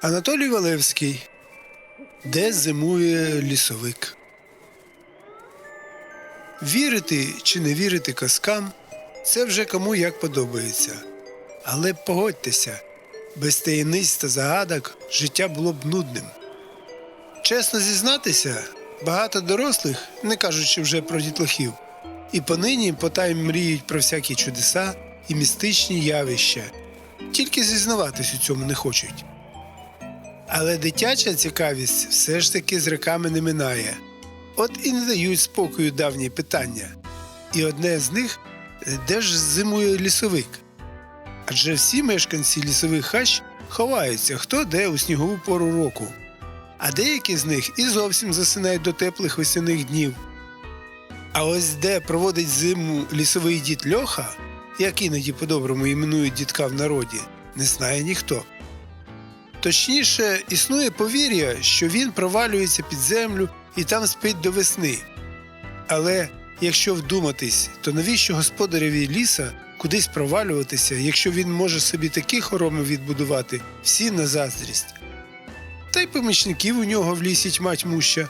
Анатолій Валевський. Де зимує лісовик? Вірити чи не вірити казкам це вже кому як подобається. Але погодьтеся, без таємниць та загадок життя було б нудним. Чесно зізнатися, багато дорослих, не кажучи вже про дітлахів, і понині потайм мріють про всякі чудеса і містичні явища, тільки зізнаватись у цьому не хочуть. Але дитяча цікавість все ж таки з роками не минає. От і не дають спокою давні питання. І одне з них де ж зимує лісовик? Адже всі мешканці лісових хащ ховаються хто де у снігову пору року, а деякі з них і зовсім засинають до теплих весняних днів. А ось де проводить зиму лісовий дід Льоха, як іноді по-доброму іменують дідка в народі, не знає ніхто. Точніше, існує повір'я, що він провалюється під землю і там спить до весни. Але якщо вдуматись, то навіщо господареві ліса кудись провалюватися, якщо він може собі такі хороми відбудувати всі на заздрість? Та й помічників у нього в лісі тьма тьмуща.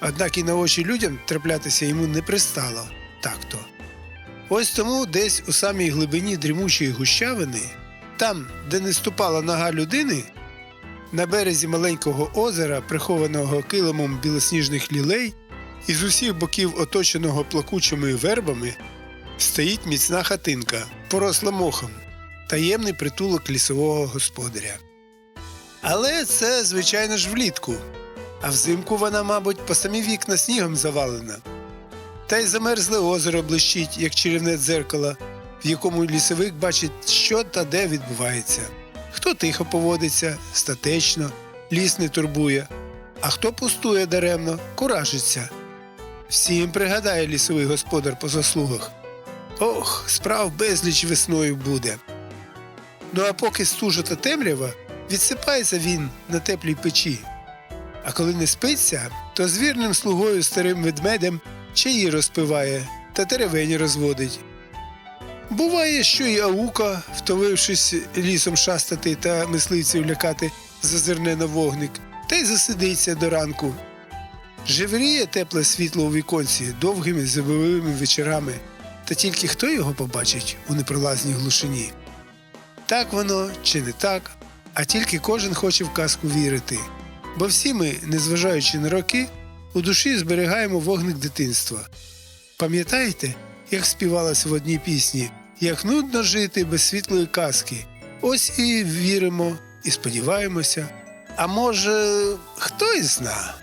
Однак і на очі людям траплятися йому не пристало так-то. Ось тому десь у самій глибині дрімучої гущавини, там, де не ступала нога людини, на березі маленького озера, прихованого килимом білосніжних лілей, і з усіх боків оточеного плакучими вербами, стоїть міцна хатинка, поросла мохом, таємний притулок лісового господаря. Але це, звичайно ж, влітку, а взимку вона, мабуть, по самі вікна снігом завалена. Та й замерзле озеро блищить, як чарівне дзеркало, в якому лісовик бачить, що та де відбувається. Хто тихо поводиться, статечно, ліс не турбує, а хто пустує даремно, куражиться. Всім пригадає лісовий господар по заслугах. Ох, справ безліч весною буде. Ну а поки стужа та темрява, відсипається він на теплій печі. А коли не спиться, то з вірним слугою старим ведмедем чаї розпиває та теревені розводить. Буває, що й аука, втовившись лісом шастати та мисливців лякати, зазирне на вогник, та й засидиться до ранку. Живріє тепле світло у віконці довгими зимовими вечорами, та тільки хто його побачить у непролазній глушині. Так воно чи не так, а тільки кожен хоче в казку вірити. Бо всі ми, незважаючи на роки, у душі зберігаємо вогник дитинства. Пам'ятаєте, як співалося в одній пісні, як нудно жити без світлої казки? Ось і віримо, і сподіваємося. А може, хто і зна?